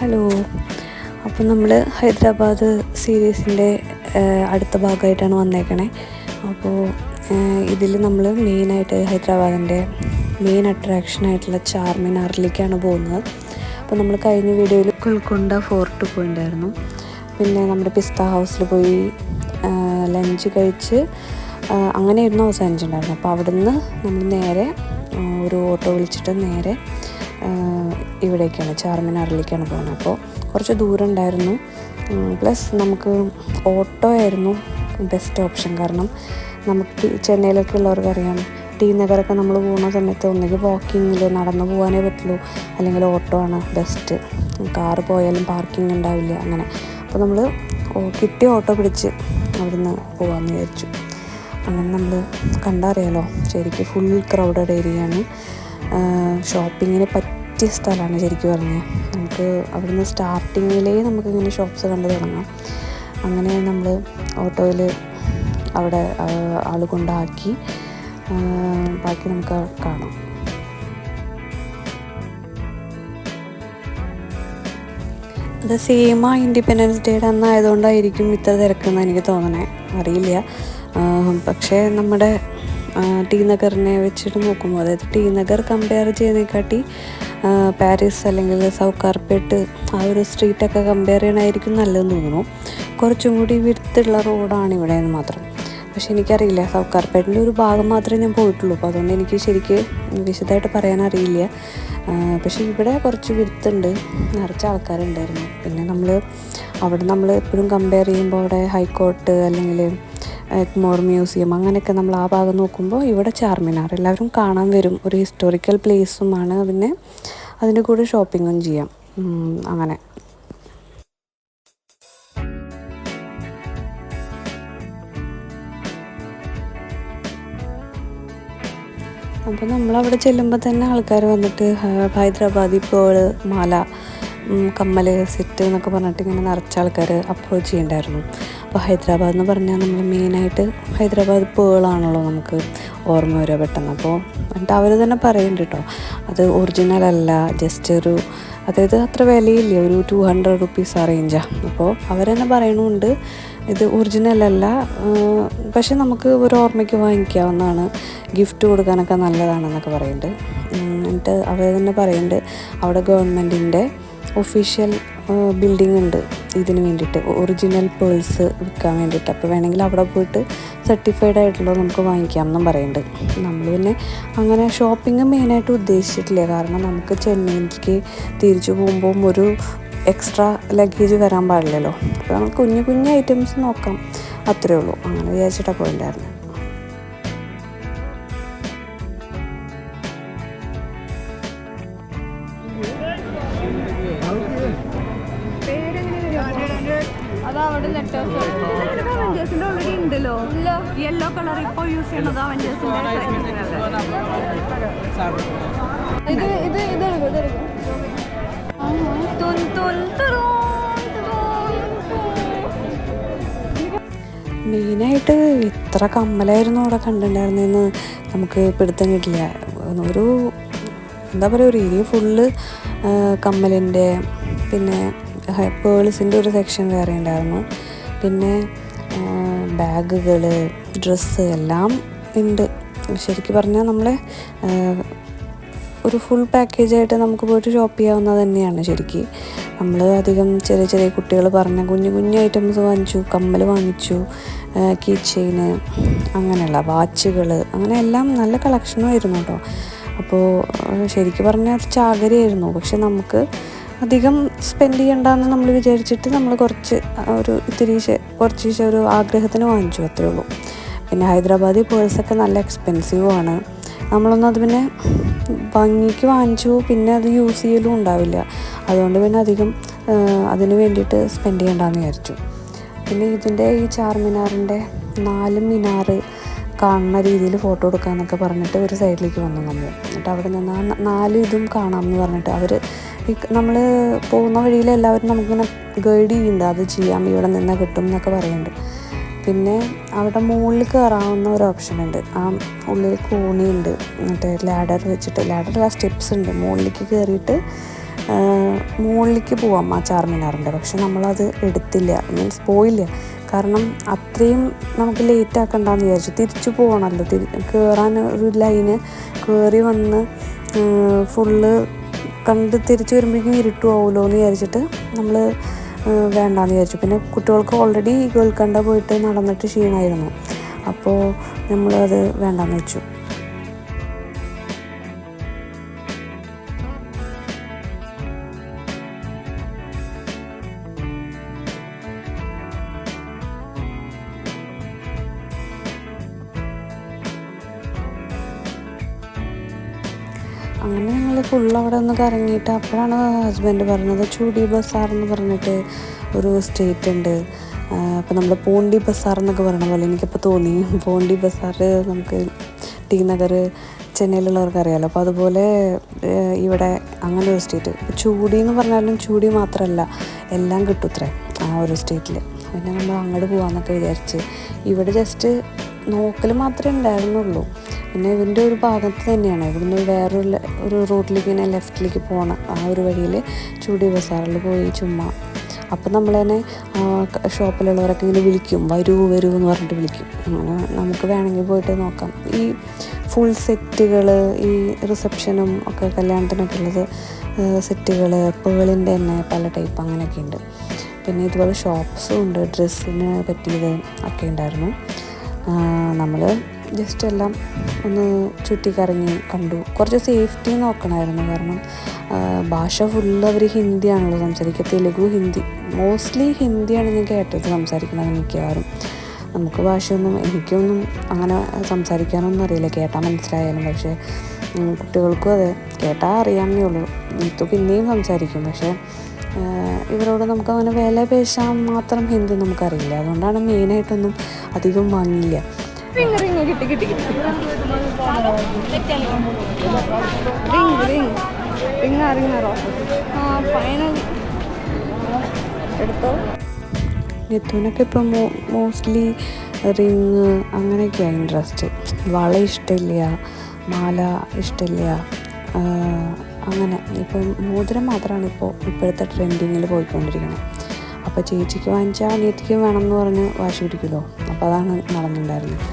Hello അപ്പം നമ്മൾ ഹൈദരാബാദ് സീരീസിന്റെ അടുത്ത ഭാഗമായിട്ടാണ് വന്നേക്കണേ. അപ്പോൾ ഇതിൽ നമ്മൾ മെയിനായിട്ട് ഹൈദരാബാദിന്റെ മെയിൻ അട്രാക്ഷനായിട്ടുള്ള ചാർമിനാറിലേക്കാണ് പോകുന്നത്. അപ്പോൾ നമ്മൾ കഴിഞ്ഞ വീഡിയോയിൽ കൊൽക്കൊണ്ട ഫോർട്ട് പോയിണ്ടായിരുന്നു. പിന്നെ നമ്മുടെ പിസ്ത ഹൗസിൽ പോയി ലഞ്ച് കഴിച്ച് അങ്ങനെ അങ്ങനെയായിരുന്നു അവസാനിച്ചിട്ടുണ്ടായിരുന്നു അപ്പോൾ അവിടുന്ന് നമ്മൾ നേരെ ഒരു ഓട്ടോ വിളിച്ചിട്ട് നേരെ ഇവിടേക്കാണ് ചാർമിനാറിലേക്കാണ് പോകുന്നത്. അപ്പോൾ കുറച്ച് ദൂരം ഉണ്ടായിരുന്നു പ്ലസ് നമുക്ക് ഓട്ടോ ആയിരുന്നു ബെസ്റ്റ് ഓപ്ഷൻ കാരണം നമുക്ക് ചെന്നൈയിലൊക്കെ ഉള്ളവർക്ക് അറിയാം ടി നഗറൊക്കെ നമ്മൾ പോകുന്ന സമയത്ത് ഒന്നുകിൽ വാക്കിങ്ങിൽ നടന്നു പോകാനേ പറ്റുള്ളൂ അല്ലെങ്കിൽ ഓട്ടോ ആണ് ബെസ്റ്റ് കാറ് പോയാലും പാർക്കിംഗ് ഉണ്ടാവില്ല അങ്ങനെ. അപ്പോൾ നമ്മൾ കിട്ടിയ ഓട്ടോ പിടിച്ച് അവിടുന്ന് പോകാമെന്ന് വിചാരിച്ചു. അങ്ങനെ നമ്മൾ കണ്ടറിയാലോ ശരിക്കും ഫുൾ ക്രൗഡഡ് ഏരിയയാണ് ഷോപ്പിങ്ങിന് പറ്റിയ സ്ഥലമാണ് ശരിക്കും പറഞ്ഞാൽ നമുക്ക് അവിടുന്ന് സ്റ്റാർട്ടിങ്ങിലേ നമുക്കിങ്ങനെ ഷോപ്പ്സ് കണ്ടു തുടങ്ങാം. അങ്ങനെ നമ്മൾ ഓട്ടോയിൽ അവിടെ ആൾ കൊണ്ടാക്കി ബാക്കി നമുക്ക് കാണാം. അത് സെയിം ആ ഇൻഡിപെൻഡൻസ് ഡേയുടെ അന്നായതുകൊണ്ടായിരിക്കും ഇത്ര തിരക്കെന്ന് എനിക്ക് തോന്നണേ. അറിയില്ല. പക്ഷേ നമ്മുടെ ടി നഗറിനെ വെച്ചിട്ട് നോക്കുമ്പോൾ അതായത് ടി നഗർ കമ്പയർ ചെയ്യുന്നതിനെക്കാട്ടി പാരീസ് അല്ലെങ്കിൽ സൗക്കാർപേട്ട് ആ ഒരു സ്ട്രീറ്റൊക്കെ കമ്പയർ ചെയ്യണമായിരിക്കും നല്ലതെന്ന് തോന്നുന്നു. കുറച്ചും കൂടി വിടുത്തുള്ള റോഡാണ് ഇവിടെ എന്ന് മാത്രം. പക്ഷെ എനിക്കറിയില്ല സൗക്കാർപേട്ടിന്റെ ഒരു ഭാഗം മാത്രമേ ഞാൻ പോയിട്ടുള്ളൂ. അപ്പോൾ അതുകൊണ്ട് എനിക്ക് ശരിക്ക് വിശദമായിട്ട് പറയാൻ അറിയില്ല. പക്ഷേ ഇവിടെ കുറച്ച് വിരുത്തുണ്ട് നിറച്ച ആൾക്കാരുണ്ടായിരുന്നു. പിന്നെ നമ്മൾ അവിടെ നമ്മൾ എപ്പോഴും കമ്പയർ ചെയ്യുമ്പോൾ അവിടെ ഹൈക്കോർട്ട് അല്ലെങ്കിൽ എഗ്മോർ മ്യൂസിയം അങ്ങനെയൊക്കെ നമ്മൾ ആ ഭാഗം നോക്കുമ്പോൾ ഇവിടെ ചാർമിനാർ എല്ലാവരും കാണാൻ വരും. ഒരു ഹിസ്റ്റോറിക്കൽ പ്ലേസുമാണ് പിന്നെ അതിന്റെ കൂടെ ഷോപ്പിങ്ങും ചെയ്യാം. അങ്ങനെ. അപ്പോൾ നമ്മളവിടെ ചെല്ലുമ്പോൾ തന്നെ ആൾക്കാർ വന്നിട്ട് ഹൈദരാബാദ് പേൾ മാല കമ്മൽ സെറ്റ് എന്നൊക്കെ പറഞ്ഞിട്ട് ഇങ്ങനെ നിറച്ച ആൾക്കാർ അപ്രോച്ച് ചെയ്യണ്ടായിരുന്നു. അപ്പോൾ ഹൈദരാബാദ് എന്ന് പറഞ്ഞാൽ നമ്മൾ മെയിനായിട്ട് ഹൈദരാബാദ് പേളാണല്ലോ നമുക്ക് ഓർമ്മ വരിക പെട്ടെന്ന്. അപ്പോൾ എന്നിട്ട് അവർ തന്നെ പറയുന്നുണ്ട് കേട്ടോ അത് ഒറിജിനൽ അല്ല ജസ്റ്റ് ഒരു അതായത് അത്ര വിലയില്ല ഒരു ടു ഹൺഡ്രഡ് റുപ്പീസ് ആ റേഞ്ചാണ് അപ്പോൾ തന്നെ പറയണമുണ്ട് ഇത് ഒറിജിനൽ അല്ല പക്ഷെ നമുക്ക് ഒരു ഓർമ്മയ്ക്ക് വാങ്ങിക്കാവുന്നതാണ്. ഗിഫ്റ്റ് കൊടുക്കാനൊക്കെ നല്ലതാണെന്നൊക്കെ പറയുന്നുണ്ട് എന്നിട്ട് അവർ തന്നെ പറയുന്നുണ്ട് അവിടെ ഗവൺമെന്റിന്റെ ഒഫീഷ്യൽ ബിൽഡിംഗ് ഉണ്ട്. ഇതിന് വേണ്ടിയിട്ട് ഒറിജിനൽ പേഴ്സ് വിൽക്കാൻ വേണ്ടിയിട്ട്. അപ്പോൾ വേണമെങ്കിൽ അവിടെ പോയിട്ട് സർട്ടിഫൈഡ് ആയിട്ടുള്ളത് നമുക്ക് വാങ്ങിക്കാം എന്നും പറയുന്നുണ്ട്. നമ്മൾ പിന്നെ അങ്ങനെ ഷോപ്പിംഗ് മെയിനായിട്ട് ഉദ്ദേശിച്ചിട്ടില്ല. കാരണം നമുക്ക് ചെന്നൈക്ക് തിരിച്ചു പോകുമ്പോൾ ഒരു എക്സ്ട്രാ ലഗേജ് വരാൻ പാടില്ലല്ലോ. അപ്പോൾ നമ്മൾ കുഞ്ഞു കുഞ്ഞു ഐറ്റംസ് നോക്കാം. അത്രയേ ഉള്ളൂ. അങ്ങനെ വിചാരിച്ചിട്ടാണ് പോയിട്ടുണ്ടായിരുന്നത് മെയിനായിട്ട് ഇത്ര കമ്മലായിരുന്നു അവിടെ കണ്ടിട്ടുണ്ടായിരുന്നെന്ന് നമുക്ക് പിടുത്തം കിട്ടില്ല. ഒരു എന്താ പറയുക ഒരു ഏരിയ ഫുള്ള് കമ്മലിന്റെ പിന്നെ പേൾസിന്റെ ഒരു സെക്ഷൻ വേറെ ഉണ്ടായിരുന്നു. പിന്നെ ബാഗുകൾ ഡ്രസ്സ് എല്ലാം ഉണ്ട്. ശരിക്കും പറഞ്ഞാൽ നമ്മളെ ഒരു ഫുൾ പാക്കേജായിട്ട് നമുക്ക് പോയിട്ട് ഷോപ്പ് ചെയ്യാവുന്നത് തന്നെയാണ് ശരിക്കും. നമ്മൾ അധികം ചെറിയ ചെറിയ കുട്ടികൾ പറഞ്ഞ കുഞ്ഞു കുഞ്ഞു ഐറ്റംസ് വാങ്ങിച്ചു കമ്മൽ വാങ്ങിച്ചു കീ ചെയിന് അങ്ങനെയുള്ള വാച്ചുകൾ അങ്ങനെ എല്ലാം നല്ല കളക്ഷനും ആയിരുന്നു കേട്ടോ അപ്പോൾ ശരിക്കും പറഞ്ഞാൽ ഒരു ചാകരയായിരുന്നു. പക്ഷെ നമുക്ക് അധികം സ്പെൻഡ് ചെയ്യണ്ടെന്ന് നമ്മൾ വിചാരിച്ചിട്ട് നമ്മൾ കുറച്ച് ഒരു ഇത്തിരി കുറച്ച് ഒരു ആഗ്രഹത്തിന് വാങ്ങിച്ചു അത്രേ ഉള്ളൂ. പിന്നെ ഹൈദരാബാദി പേഴ്സൊക്കെ നല്ല എക്സ്പെൻസീവ് ആണ്. നമ്മളൊന്നും അത് പിന്നെ ഭംഗിക്ക് വാങ്ങിച്ചു പിന്നെ അത് യൂസ് ചെയ്യലും ഉണ്ടാവില്ല. അതുകൊണ്ട് പിന്നെ അധികം അതിന് വേണ്ടിയിട്ട് സ്പെൻഡ് ചെയ്യണ്ടെന്ന് വിചാരിച്ചു. പിന്നെ ഇതിന്റെ ഈ ചാർമിനാറിന്റെ നാല് മിനാറ് കാണുന്ന രീതിയിൽ ഫോട്ടോ എടുക്കാമെന്നൊക്കെ പറഞ്ഞിട്ട് ഒരു സൈഡിലേക്ക് വന്നു നമ്മൾ എന്നിട്ട് അവിടെ നിന്ന് നാല് ഇതും കാണാമെന്ന് പറഞ്ഞിട്ട് അവർ നമ്മൾ പോകുന്ന വഴിയിൽ എല്ലാവരും നമുക്കിങ്ങനെ ഗൈഡ് ചെയ്യുന്നുണ്ട്. അത് ചെയ്യാം ഇവിടെ നിന്ന് കിട്ടും എന്നൊക്കെ പറയുന്നുണ്ട്. പിന്നെ അവിടെ മുകളിൽ കയറാവുന്ന ഒരു ഓപ്ഷൻ ഉണ്ട്. ആ ഉള്ളിൽ കൂണിയുണ്ട്. എന്നിട്ട് ലാഡർ വെച്ചിട്ട് ആ സ്റ്റെപ്സ് ഉണ്ട്. മുകളിലേക്ക് കയറിയിട്ട് മുകളിലേക്ക് പോവാം ആ ചാർമിനാറിന്റെ. പക്ഷെ നമ്മളത് എടുത്തില്ല. മീൻസ് പോയില്ല. കാരണം അത്രയും നമുക്ക് ലേറ്റ് ആക്കണ്ടെന്ന് വിചാരിച്ചു. തിരിച്ചു പോകണമല്ലോ. തിരി കയറാൻ ഒരു ലൈന് കയറി വന്ന് ഫുള്ള് കണ്ട് തിരിച്ചു വരുമ്പോഴേക്കും ഇരുട്ടു ആവുമല്ലോ എന്ന് വിചാരിച്ചിട്ട് നമ്മൾ വേണ്ടാന്ന് വിചാരിച്ചു. പിന്നെ കുട്ടികൾക്ക് ഓൾറെഡി ഗോൽക്കണ്ട പോയിട്ട് നടന്നിട്ട് ക്ഷീണമായിരുന്നു അപ്പോൾ നമ്മളത് വേണ്ടാന്ന് വെച്ചു. അങ്ങനെ ഞങ്ങൾ ഫുൾ അവിടെ ഒന്ന് കറങ്ങിയിട്ട് അപ്പോഴാണ് ഹസ്ബൻഡ് പറഞ്ഞത് ചൂടി ബസാർ എന്ന് പറഞ്ഞിട്ട് ഒരു സ്റ്റേറ്റ് ഉണ്ട്. അപ്പോൾ നമ്മൾ പോണ്ടി ബസാർ എന്നൊക്കെ പറയണ പോലെ എനിക്കിപ്പോൾ തോന്നി. പോണ്ടി ബസാർ നമുക്ക് ടി നഗർ ചെന്നൈയിലുള്ളവർക്ക് അറിയാമല്ലോ അപ്പോൾ അതുപോലെ ഇവിടെ അങ്ങനെ ഒരു ഇപ്പോൾ ചൂടി എന്ന് പറഞ്ഞാലും ചൂടി മാത്രമല്ല എല്ലാം കിട്ടുത്രേ ആ ഒരു സ്റ്റേറ്റിൽ പിന്നെ നമ്മൾ അങ്ങോട്ട് പോകാമെന്നൊക്കെ വിചാരിച്ച് ഇവിടെ ജസ്റ്റ് നോക്കൽ മാത്രമേ ഉണ്ടായിരുന്നുള്ളൂ. പിന്നെ ഇതിന്റെ ഒരു ഭാഗത്ത് തന്നെയാണ്. ഇവിടുന്ന് വേറൊരു ഒരു റൂട്ടിലേക്ക് ഇങ്ങനെ ലെഫ്റ്റിലേക്ക് പോകണം ആ ഒരു വഴിയിൽ ചൂടി ബസാറിൽ പോയി ചുമ്മാ. അപ്പം നമ്മൾ തന്നെ ഷോപ്പിലുള്ളവരൊക്കെ ഇങ്ങനെ വിളിക്കും. വരൂ വരൂ എന്ന് പറഞ്ഞിട്ട് വിളിക്കും. അങ്ങനെ നമുക്ക് വേണമെങ്കിൽ പോയിട്ട് നോക്കാം. ഈ ഫുൾ സെറ്റുകൾ ഈ റിസപ്ഷനും ഒക്കെ കല്യാണത്തിനൊക്കെ ഉള്ളത് സെറ്റുകൾ പേളിന്റെ തന്നെ പല ടൈപ്പ് അങ്ങനെയൊക്കെ ഉണ്ട്. പിന്നെ ഇതുപോലെ ഷോപ്സും ഉണ്ട് ഡ്രസ്സിന് പറ്റിയത് ഒക്കെ ഉണ്ടായിരുന്നു. നമ്മൾ ജസ്റ്റ് എല്ലാം ഒന്ന് ചുറ്റിക്കറങ്ങി കണ്ടു. കുറച്ച് സേഫ്റ്റി നോക്കണമായിരുന്നു കാരണം ഭാഷ ഫുള്ള് അവർ ഹിന്ദിയാണല്ലോ സംസാരിക്കുക. തെലുഗു ഹിന്ദി മോസ്റ്റ്ലി ഹിന്ദിയാണ് ഞാൻ കേട്ടത് സംസാരിക്കുന്നത് മിക്കവാറും. നമുക്ക് ഭാഷയൊന്നും എനിക്കൊന്നും അങ്ങനെ സംസാരിക്കാനൊന്നും അറിയില്ല. കേട്ടാൽ മനസ്സിലായാലും. പക്ഷേ കുട്ടികൾക്കും അതെ. കേട്ടാൽ അറിയാമെന്നേ ഉള്ളൂ. ഇത് പിന്നെയും സംസാരിക്കും. പക്ഷേ ഇവരോട് നമുക്ക് അങ്ങനെ വില പേശാൻ മാത്രം ഹിന്ദി നമുക്കറിയില്ല. അതുകൊണ്ടാണ് മെയിനായിട്ടൊന്നും അധികം വാങ്ങിയില്ല. കിട്ടി കിട്ടി കിട്ടി. റിങ് റിങ് റിങ് ആ എടുത്തോ? നെത്തൂനൊക്കെ ഇപ്പം മോ മോസ്റ്റ്ലി റിങ് അങ്ങനെയൊക്കെയാണ് ഇൻട്രസ്റ്റ് വള ഇഷ്ടമില്ല മാല ഇഷ്ടമില്ല അങ്ങനെ. ഇപ്പം മോതിരം മാത്രമാണ് ഇപ്പോൾ ഇപ്പോഴത്തെ ട്രെൻഡിങ്ങിൽ പോയിക്കൊണ്ടിരിക്കുന്നത് അപ്പോൾ ചേച്ചിക്ക് വാങ്ങിച്ചാൽ അനിയത്തിക്ക് വേണം എന്ന് പറഞ്ഞ് വാശി പിടിക്കുമല്ലോ. അപ്പോൾ അതാണ് നടന്നിട്ടുണ്ടായിരുന്നത്.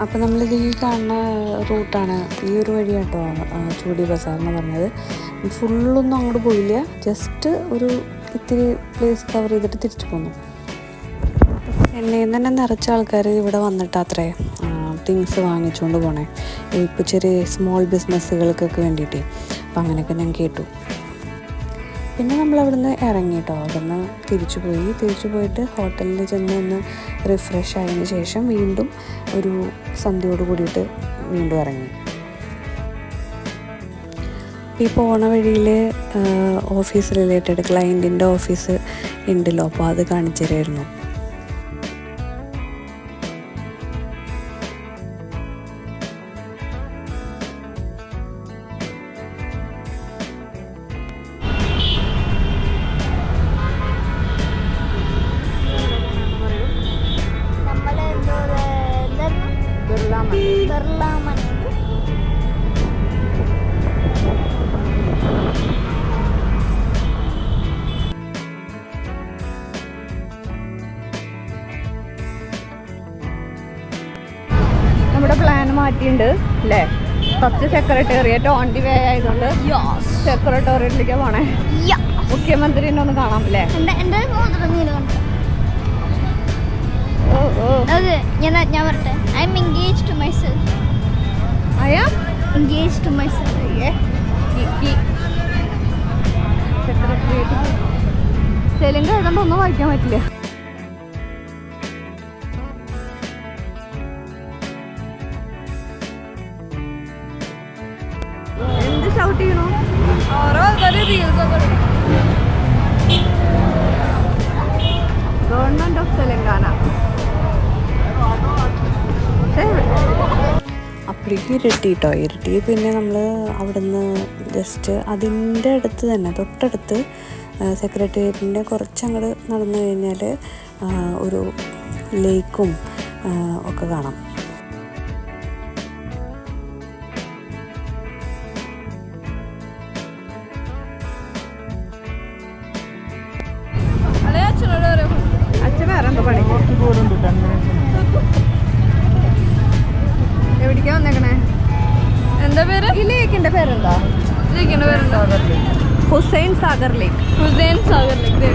അപ്പോൾ നമ്മളിത് ഈ കാണുന്ന റൂട്ടാണ്. ഈ ഒരു വഴി കേട്ടോ ചൂടി ബസാർ എന്ന് പറഞ്ഞത്. ഫുള്ളൊന്നും അങ്ങോട്ട് പോയില്ല. ജസ്റ്റ് ഒരു ഇത്തിരി പ്ലേസ് കവർ ചെയ്തിട്ട് തിരിച്ചു പോന്നു. എണ്ണയിൽ തന്നെ നിറച്ച ആൾക്കാർ ഇവിടെ വന്നിട്ടാത്രേ തിങ്സ് വാങ്ങിച്ചുകൊണ്ട് പോണേ. ഇപ്പോൾ ചെറിയ സ്മോൾ ബിസിനസ്സുകൾക്കൊക്കെ വേണ്ടിയിട്ട്. അപ്പം അങ്ങനെയൊക്കെ ഞാൻ കേട്ടു. പിന്നെ നമ്മൾ അവിടുന്ന് ഇറങ്ങി കേട്ടോ അവിടുന്ന് തിരിച്ചു പോയി. തിരിച്ചു പോയിട്ട് ഹോട്ടലിൽ ചെന്ന് ഒന്ന് റിഫ്രഷ് ആയതിന് ശേഷം വീണ്ടും ഒരു സന്ധ്യയോട് കൂടിയിട്ട് വീണ്ടും ഇറങ്ങി. ഈ പോണ വഴിയിൽ ഓഫീസ് റിലേറ്റഡ് ക്ലയന്റിന്റെ ഓഫീസ് ഉണ്ടല്ലോ. അപ്പോൾ അത് കാണിച്ചു തരായിരുന്നു. നമ്മുടെ പ്ലാൻ മാറ്റിയിട്ടുണ്ട് അല്ലേ? First secretariat on the way ആയതുകൊണ്ട് സെക്രട്ടേറിയറ്റിലേക്ക് പോണേ. മുഖ്യമന്ത്രിനെ ഒന്ന് കാണാം അല്ലേ? അത് ഞാൻ ഞാൻ പറട്ടെ I'm engage to myself am engage to myself secretariat Telugu എഴുതുമ്പോൾ ഒന്നും വായിക്കാൻ പറ്റില്ല. അപ്പോഴേക്കും ഇരുട്ടി കേട്ടോ ഇരുട്ടി പിന്നെ നമ്മൾ അവിടുന്ന് ജസ്റ്റ് അതിന്റെ അടുത്ത് തന്നെ തൊട്ടടുത്ത് സെക്രട്ടേറിയറ്റിന്റെ കുറച്ചങ്ങോട്ട് നടന്നു കഴിഞ്ഞാൽ ഒരു ലേക്കും ഒക്കെ കാണാം. ലേക്കിന്റെ പേരെന്താ? ലേക്കിന്റെ പേരെന്താ? ഹുസൈൻ സാഗർ ലേക്ക്. ഹുസൈൻ സാഗർ ലേക്ക്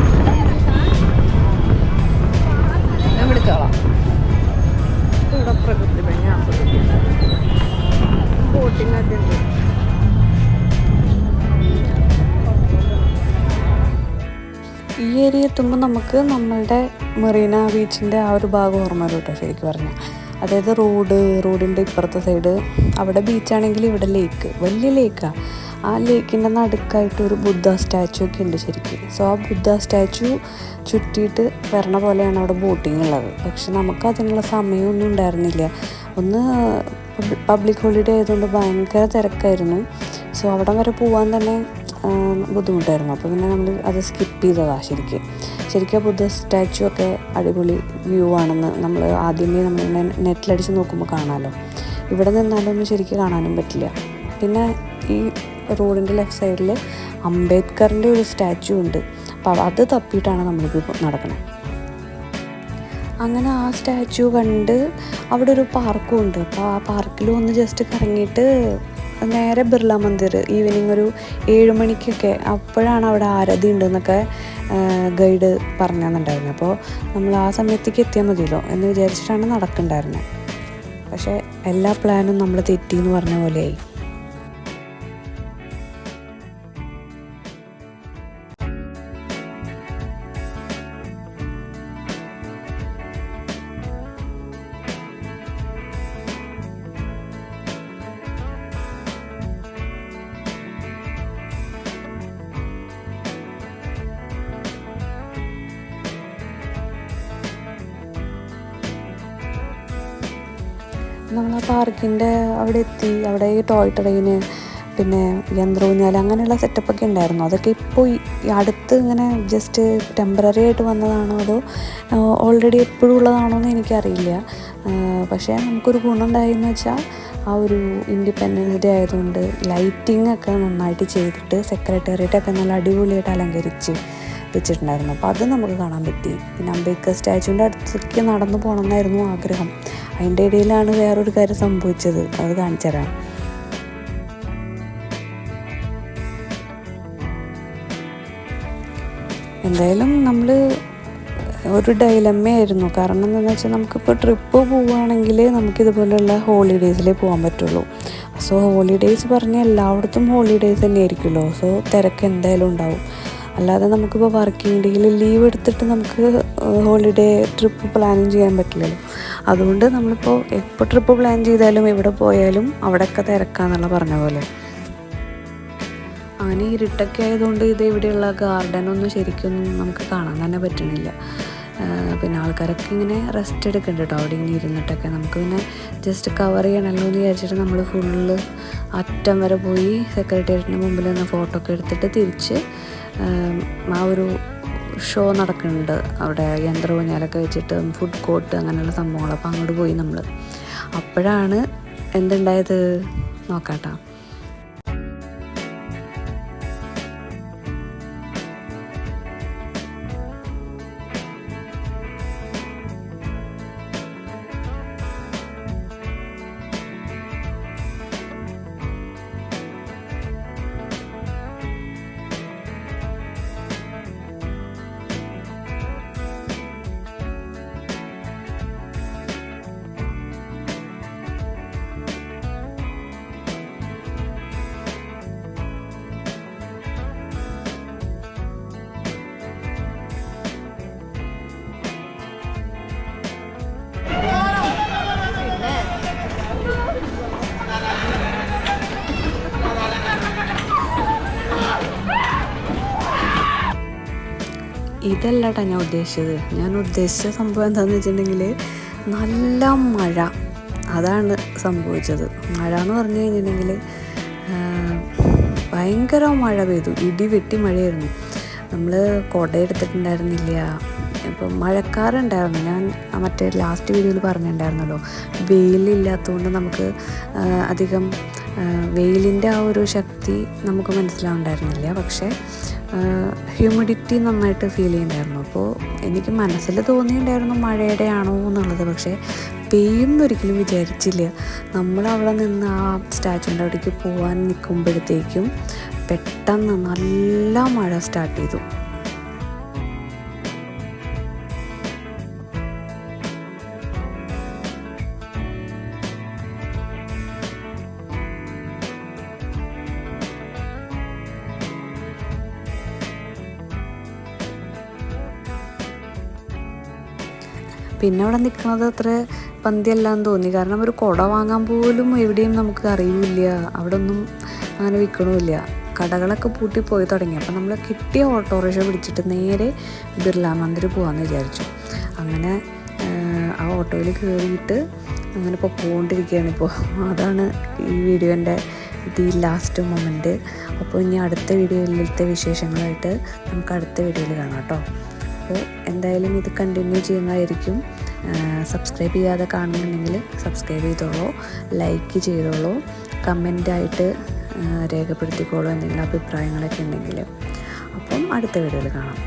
ഞാൻ വിളിച്ചോളാം. ഇവിടെ പ്രകൃതി ഭംഗി ബോട്ടിംഗ് ഒക്കെ ഉണ്ട്. ഈ ഏരിയ എത്തുമ്പോൾ നമുക്ക് നമ്മളുടെ മെറീന ബീച്ചിന്റെ ആ ഒരു ഭാഗം ഓർമ്മ വരും കേട്ടോ ശരിക്കും പറഞ്ഞാൽ അതായത് റോഡ് റോഡിന്റെ ഇപ്പുറത്തെ സൈഡ്. അവിടെ ബീച്ചാണെങ്കിൽ ഇവിടെ ലേക്ക് വലിയ ലേക്കാണ് ആ. ലേക്കിന്റെ നടുക്കായിട്ട് ഒരു ബുദ്ധ സ്റ്റാച്ചു ഒക്കെ ഉണ്ട് ശരിക്കും. സോ ആ ബുദ്ധ സ്റ്റാച്ചു ചുറ്റിയിട്ട് വരണ പോലെയാണ് അവിടെ ബോട്ടിംഗ് ഉള്ളത്. പക്ഷെ നമുക്ക് അതിനുള്ള സമയമൊന്നും ഉണ്ടായിരുന്നില്ല. ഒന്ന് പബ്ലിക് ഹോളിഡേ ആയതുകൊണ്ട് ഭയങ്കര തിരക്കായിരുന്നു. സോ അവിടെ വരെ പോകാൻ തന്നെ ബുദ്ധിമുട്ടായിരുന്നു. അപ്പോൾ പിന്നെ നമ്മൾ അത് സ്കിപ്പ് ചെയ്തതാണ് ശരിക്കും. ശരിക്കും ബുദ്ധ സ്റ്റാച്ചു ഒക്കെ അടിപൊളി വ്യൂ ആണെന്ന് നമ്മൾ ആദ്യമേ നമ്മൾ നെറ്റിലടിച്ച് നോക്കുമ്പോൾ കാണാമല്ലോ ഇവിടെ നിന്നാലൊന്നും ശരിക്കും കാണാനും പറ്റില്ല. പിന്നെ ഈ റോഡിന്റെ ലെഫ്റ്റ് സൈഡിൽ അംബേദ്കറിന്റെ ഒരു സ്റ്റാച്ചു ഉണ്ട്. അപ്പോൾ അത് തപ്പിയിട്ടാണ് നമ്മളിപ്പോൾ നടക്കുന്നത് അങ്ങനെ ആ സ്റ്റാച്ചു കണ്ട് അവിടെ ഒരു പാർക്കും ഉണ്ട്. അപ്പോൾ ആ പാർക്കിൽ ഒന്ന് ജസ്റ്റ് കറങ്ങിയിട്ട് നേരെ ബിർള മന്ദിർ ഈവനിങ് ഒരു ഏഴ് മണിക്കൊക്കെ അപ്പോഴാണ് അവിടെ ആരതി ഉണ്ടെന്നൊക്കെ ഗൈഡ് പറഞ്ഞാന്നുണ്ടായിരുന്നു. അപ്പോൾ നമ്മൾ ആ സമയത്തേക്ക് എത്തിയാൽ മതിയല്ലോ എന്ന് വിചാരിച്ചിട്ടാണ് നടക്കണ്ടായിരുന്നത് പക്ഷേ എല്ലാ പ്ലാനും നമ്മൾ തെറ്റി എന്ന് പറഞ്ഞ പോലെയായി. നമ്മൾ ആ പാർക്കിന്റെ അവിടെ എത്തി. അവിടെ ഈ ടോയ് ട്രെയിന് പിന്നെ യന്ത്രൂഞ്ഞാൽ അങ്ങനെയുള്ള സെറ്റപ്പൊക്കെ ഉണ്ടായിരുന്നു. അതൊക്കെ ഇപ്പോൾ ഈ അടുത്ത് ഇങ്ങനെ ജസ്റ്റ് ടെമ്പററി ആയിട്ട് വന്നതാണോ അതോ ഓൾറെഡി എപ്പോഴും ഉള്ളതാണോ എന്ന് എനിക്കറിയില്ല. പക്ഷേ നമുക്കൊരു ഗുണം ഉണ്ടായെന്ന് വെച്ചാൽ ആ ഒരു ഇൻഡിപെൻഡൻസ് ഡേ ആയതുകൊണ്ട് ലൈറ്റിംഗ് ഒക്കെ നന്നായിട്ട് ചെയ്തിട്ട് സെക്രട്ടേറിയറ്റ് ഒക്കെ നല്ല അടിപൊളിയായിട്ട് അലങ്കരിച്ച് വെച്ചിട്ടുണ്ടായിരുന്നു. അപ്പോൾ അത് നമുക്ക് കാണാൻ പറ്റി. പിന്നെ അംബേദ്കർ സ്റ്റാച്ചുവിന്റെ അടുത്തേക്ക് നടന്നു പോകണം എന്നായിരുന്നു ആഗ്രഹം. അതിന്റെ ഇടയിലാണ് വേറൊരു കാര്യം സംഭവിച്ചത്. അത് കാണിച്ചു തരാം. എന്തായാലും നമ്മൾ ഒരു ഡൈലമ്മയായിരുന്നു കാരണം എന്താണെന്ന് വെച്ചാൽ നമുക്കിപ്പോൾ ട്രിപ്പ് പോവുകയാണെങ്കിൽ നമുക്കിതുപോലെയുള്ള ഹോളിഡേയ്സിലേ പോകാൻ പറ്റുള്ളൂ. സോ ഹോളിഡേയ്സ് പറഞ്ഞാൽ എല്ലായിടത്തും ഹോളിഡേയ്സ് തന്നെ ആയിരിക്കുമല്ലോ സോ തിരക്ക് എന്തായാലും ഉണ്ടാവും. അല്ലാതെ നമുക്കിപ്പോൾ വർക്കിംഗ് ഡേയിൽ ലീവ് എടുത്തിട്ട് നമുക്ക് ഹോളിഡേ ട്രിപ്പ് പ്ലാൻ ചെയ്യാൻ പറ്റില്ലല്ലോ. അതുകൊണ്ട് നമ്മളിപ്പോൾ എപ്പോൾ ട്രിപ്പ് പ്ലാൻ ചെയ്താലും എവിടെ പോയാലും അവിടെയൊക്കെ തിരക്കാന്നുള്ള പറഞ്ഞ പോലെ. അങ്ങനെ ഇരുട്ടൊക്കെ ആയതുകൊണ്ട് ഇത് ഇവിടെയുള്ള ഗാർഡനൊന്നും ശരിക്കും നമുക്ക് കാണാൻ തന്നെ പറ്റണില്ല. പിന്നെ ആൾക്കാരൊക്കെ ഇങ്ങനെ റെസ്റ്റ് എടുക്കുന്നുണ്ട് കേട്ടോ അവിടെ ഇങ്ങനെ ഇരുന്നിട്ടൊക്കെ നമുക്ക് പിന്നെ ജസ്റ്റ് കവർ ചെയ്യണമല്ലോ എന്ന് വിചാരിച്ചിട്ട് നമ്മൾ ഫുള്ള് അറ്റം വരെ പോയി സെക്രട്ടേറിയറ്റിന് മുമ്പിൽ നിന്ന് ഫോട്ടോ ഒക്കെ എടുത്തിട്ട് തിരിച്ച് ആം, ഒരു ഷോ നടക്കുന്നുണ്ട്. അവിടെ യന്ത്രഊഞ്ഞാലൊക്കെ വെച്ചിട്ട് ഫുഡ് കോർട്ട് അങ്ങനെയുള്ള സംഭവങ്ങൾ അപ്പോൾ അങ്ങോട്ട് പോയി നമ്മൾ അപ്പോഴാണ് എന്തുണ്ടായത്? നോക്കാട്ടോ. ഇതല്ല കേട്ടോ ഞാൻ ഉദ്ദേശിച്ചത്. ഞാൻ ഉദ്ദേശിച്ച സംഭവം എന്താണെന്ന് വെച്ചിട്ടുണ്ടെങ്കിൽ നല്ല മഴ അതാണ് സംഭവിച്ചത്. മഴ എന്ന് പറഞ്ഞു കഴിഞ്ഞിട്ടുണ്ടെങ്കിൽ ഭയങ്കര മഴ പെയ്തു. ഇടി വെട്ടി മഴയായിരുന്നു. നമ്മൾ കുട എടുത്തിട്ടുണ്ടായിരുന്നില്ല. ഇപ്പം മഴക്കാറുണ്ടായിരുന്നു. ഞാൻ മറ്റേ ലാസ്റ്റ് വീഡിയോയിൽ പറഞ്ഞിട്ടുണ്ടായിരുന്നല്ലോ. വെയിലില്ലാത്തതുകൊണ്ട് നമുക്ക് അധികം വെയിലിന്റെ ആ ഒരു ശക്തി നമുക്ക് മനസ്സിലാവുണ്ടായിരുന്നില്ല പക്ഷേ ഹ്യൂമിഡിറ്റി നന്നായിട്ട് ഫീൽ ചെയ്യുന്നുണ്ടായിരുന്നു അപ്പോൾ എനിക്ക് മനസ്സിൽ തോന്നിയിട്ടുണ്ടായിരുന്നു മഴയുടെ ആണോ എന്നുള്ളത്. പക്ഷേ പെയ്യുന്നൊരിക്കലും വിചാരിച്ചില്ല. നമ്മൾ അവിടെ നിന്ന് ആ സ്റ്റാച്ചുവിന്റെ അവിടേക്ക് പോകാൻ നിൽക്കുമ്പോഴത്തേക്കും പെട്ടെന്ന് നല്ല മഴ സ്റ്റാർട്ട് ചെയ്തു. പിന്നെ അവിടെ നിൽക്കുന്നത് അത്ര പന്തിയല്ലാന്ന് തോന്നി. കാരണം ഒരു കുട വാങ്ങാൻ പോലും എവിടെയും നമുക്ക് അറിയില്ല. അവിടെ ഒന്നും അങ്ങനെ വിൽക്കണമില്ല. കടകളൊക്കെ പൂട്ടി പോയി തുടങ്ങി. അപ്പം നമ്മൾ കിട്ടിയ ഓട്ടോറിക്ഷ പിടിച്ചിട്ട് നേരെ ബിർലാ മന്ദിർ പോകാമെന്ന് വിചാരിച്ചു. അങ്ങനെ ആ ഓട്ടോയിൽ കയറിയിട്ട് അങ്ങനെ പൊക്കോണ്ടിരിക്കുകയാണ് ഇപ്പോൾ അതാണ് ഈ വീഡിയോന്റെ ഈ ലാസ്റ്റ് മൊമെന്റ് അപ്പോൾ ഇനി അടുത്ത വീഡിയോയിലത്തെ വിശേഷങ്ങളായിട്ട് നമുക്ക് അടുത്ത വീഡിയോയിൽ കാണാം കേട്ടോ. അപ്പോൾ എന്തായാലും ഇത് കണ്ടിന്യൂ ചെയ്യുന്നതായിരിക്കും. സബ്സ്ക്രൈബ് ചെയ്യാതെ കാണുന്നുണ്ടെങ്കിൽ സബ്സ്ക്രൈബ് ചെയ്തോളൂ ലൈക്ക് ചെയ്തോളൂ കമന്റായിട്ട് രേഖപ്പെടുത്തിക്കോളൂ എന്തെങ്കിലും അഭിപ്രായങ്ങളൊക്കെ ഉണ്ടെങ്കിൽ. അപ്പം അടുത്ത വീഡിയോയിൽ കാണാം.